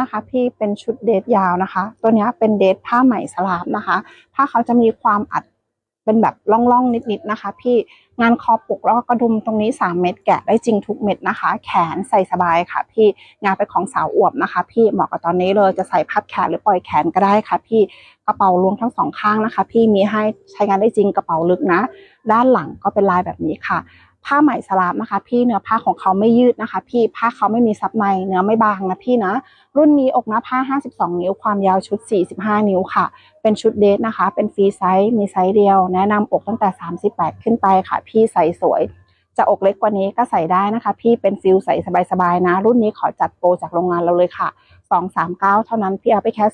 นะคะ พี่เป็นชุดเดทยาวนะคะ ตัวนี้เป็นเดทผ้าไหมสลาบนะคะผ้าเขาจะมีความอัดเป็นแบบล่องๆนิดๆนะคะ พี่งานคอปกแล้วก็กระดุมตรงนี้ 3 เม็ดแกะได้จริงทุกเม็ดนะคะ แขนใส่สบายค่ะ พี่งานเป็นของสาวอวบนะคะ พี่เหมาะกับตอนนี้เลยจะใส่พับแขนหรือปล่อยแขนก็ได้ค่ะ พี่กระเป๋าลวงทั้งสองข้างนะคะ พี่มีให้ใช้งานได้จริงกระเป๋าลึกนะ ด้านหลังก็เป็นลายแบบนี้ค่ะ ผ้าไหมสลับนะคะ พี่เนื้อผ้าของเขาไม่ยืดนะคะ พี่ผ้าเขาไม่มีซับในเนื้อไม่บางนะพี่นะ รุ่นนี้อกหน้าผ้า 52 นิ้วความยาวชุด 45 นิ้วค่ะ เป็นชุดเดทนะคะ เป็นฟรีไซส์มีไซส์เดียว แนะนำอกตั้งแต่ 38 ขึ้นไปค่ะ พี่ใส่สวย จะอกเล็กกว่านี้ก็ใส่ได้นะคะ พี่เป็นฟิลใส่สบายๆนะ รุ่นนี้ขอจัดโปรจากโรงงานเราเลยค่ะ 239 เท่านั้นพี่เอาไปแค่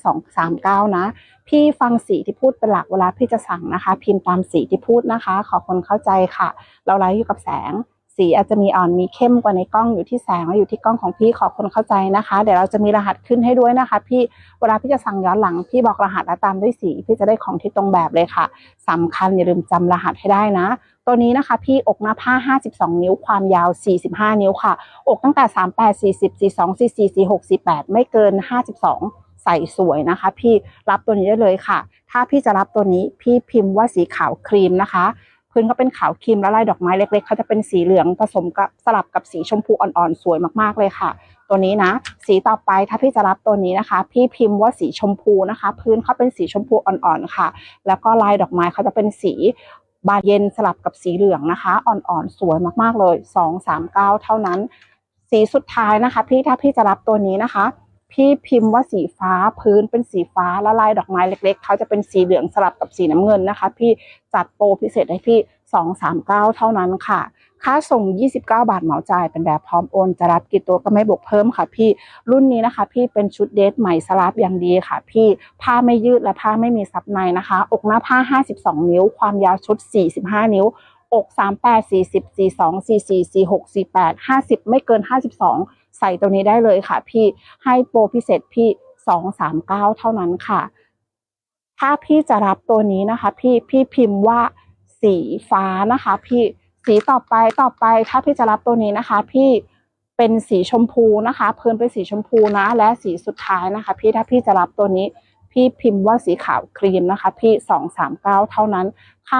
239 นะ พี่ฟังสีที่พูดเป็นหลักเวลาพี่จะสั่งนะคะ พิมพ์ตามสีที่พูดนะคะ ขอคนเข้าใจค่ะ เราไลฟ์อยู่กับแสง สีอาจจะมีอ่อนมีเข้มกว่าในกล้องอยู่ที่แสงและอยู่ที่กล้องของพี่ขอคนเข้าใจนะคะ เดี๋ยวเราจะมีรหัสขึ้นให้ด้วยนะคะ พี่เวลาพี่จะสั่งย้อนหลังพี่บอกรหัสและตามด้วยสีพี่จะได้ของที่ตรงแบบเลยค่ะสำคัญอย่าลืมจำรหัสให้ได้นะตัวนี้นะคะพี่อกหน้าผ้า 52 นิ้วความยาว 45 นิ้วค่ะ อกตั้งแต่ 38 40 42 44 46 48 ไม่เกิน 52ใส่สวยนะคะ พี่รับตัวนี้ได้เลยค่ะ ถ้าพี่จะรับตัวนี้พี่พิมพ์ว่าสีขาวครีมนะคะ พื้นเขาเป็นขาวครีมแล้วลายดอกไม้เล็ก ๆเขาจะเป็นสีเหลืองผสมกับสลับกับสีชมพูอ่อนๆสวยมากๆเลยค่ะ ตัวนี้นะ สีต่อไปถ้าพี่จะรับตัวนี้นะคะ พี่พิมพ์ว่าสีชมพูนะคะ พื้นเขาเป็นสีชมพูอ่อนๆค่ะ แล้วก็ลายดอกไม้เขาจะเป็นสีบานเย็นสลับกับสีเหลืองนะคะ อ่อนๆสวยมากๆเลยสองสามเก้าเท่านั้น สีสุดท้ายนะคะ พี่ถ้าพี่จะรับตัวนี้นะคะ พี่พิมพ์ว่าสีฟ้าพื้นเป็นสีฟ้าละลายดอกไม้เล็ก ๆเขาจะเป็นสีเหลืองสลับกับสีน้ำเงินนะคะ พี่จัดโปรพิเศษให้พี่สองสามเก้าเท่านั้นค่ะ ค่าส่ง 29 บาทเหมาจ่าย เป็นแบบพร้อมโอน จะรับกี่ตัวก็ไม่บวกเพิ่มค่ะพี่รุ่นนี้นะคะ พี่เป็นชุดเดทใหม่สลับอย่างดีค่ะ พี่ผ้าไม่ยืดและผ้าไม่มีซับในนะคะ อกหน้าผ้า 52 นิ้ว ความยาวชุด 45 นิ้ว อก38 40 42 44 46 48 50ไม่เกิน52ใส่ตัวนี้ได้เลยค่ะ พี่ให้โปรพิเศษพี่239เท่านั้นค่ะ ถ้าพี่จะรับตัวนี้นะคะ พี่พี่พิมพ์ว่าสีฟ้านะคะ พี่สีต่อไปต่อไป ถ้าพี่จะรับตัวนี้นะคะ พี่เป็นสีชมพูนะคะพื้นเป็นสีชมพูนะ และสีสุดท้ายนะคะ พี่ถ้าพี่จะรับตัวนี้ พี่พิมพ์ว่าสีขาวครีมนะคะ พี่239เท่านั้นค่า